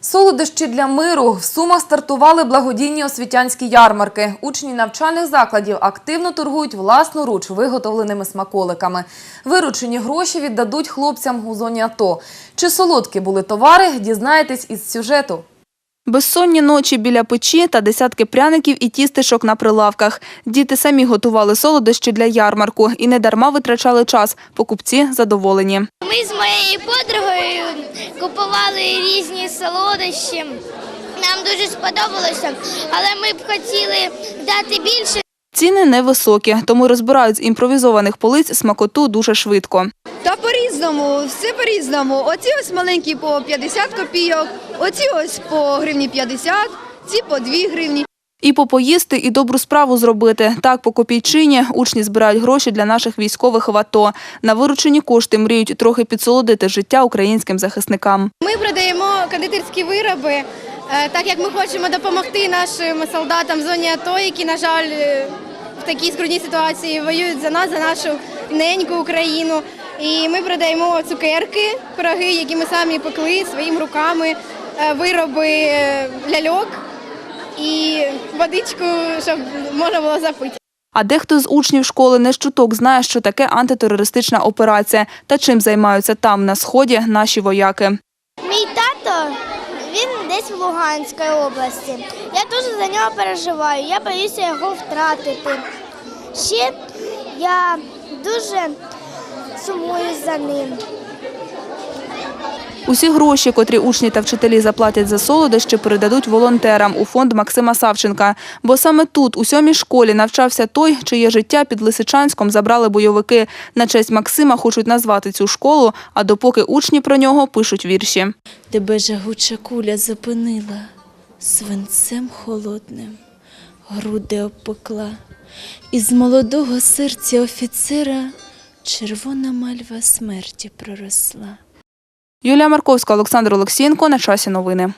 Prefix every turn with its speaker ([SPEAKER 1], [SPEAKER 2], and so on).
[SPEAKER 1] Солодощі для миру в Сумах стартували благодійні освітянські ярмарки. Учні навчальних закладів активно торгують власноруч виготовленими смаколиками. Виручені гроші віддадуть хлопцям у зоні АТО. Чи солодкі були товари, дізнаєтесь із сюжету.
[SPEAKER 2] Безсонні ночі біля печі та десятки пряників і тістечок на прилавках. Діти самі готували солодощі для ярмарку і не дарма витрачали час. Покупці задоволені.
[SPEAKER 3] Ми з моєю подругою купували різні солодощі. Нам дуже сподобалося, але ми б хотіли дати більше.
[SPEAKER 2] Ціни невисокі, тому розбирають з імпровізованих полиць смакоту дуже швидко.
[SPEAKER 4] Та по-різному, все по-різному. Оці ось маленькі по 50 копійок, оці ось по гривні 50, ці по 2 гривні.
[SPEAKER 2] І попоїсти, і добру справу зробити. Так, по копійчині учні збирають гроші для наших військових в АТО. На виручені кошти мріють трохи підсолодити життя українським захисникам.
[SPEAKER 5] Ми продаємо кондитерські вироби, е, так як ми хочемо допомогти нашим солдатам в зоні АТО, які, на жаль, е, в такій скрутній ситуації воюють за нас, за нашу неньку Україну. І ми продаємо цукерки, пироги, які ми самі пекли своїми руками, е, вироби ляльок і водичку, щоб можна було запити.
[SPEAKER 2] А дехто з учнів школи не щуток знає, що таке антитерористична операція та чим займаються там, на сході, наші вояки.
[SPEAKER 3] Мій тато він десь в Луганській області. Я дуже за нього переживаю. Я боюся його втратити. Ще я дуже сумую за ним.
[SPEAKER 2] Усі гроші, котрі учні та вчителі заплатять за солодощі, передадуть волонтерам у фонд Максима Савченка. Бо саме тут, у сьомій школі, навчався той, чиє життя під Лисичанськом забрали бойовики. На честь Максима хочуть назвати цю школу, а допоки учні про нього пишуть вірші.
[SPEAKER 6] Тебе жагуча куля зупинила, свинцем холодним, груди обпекла, із молодого серця офіцера червона мальва смерті проросла.
[SPEAKER 2] Юлія Марковська, Олександр Олексієнко. На часі новини.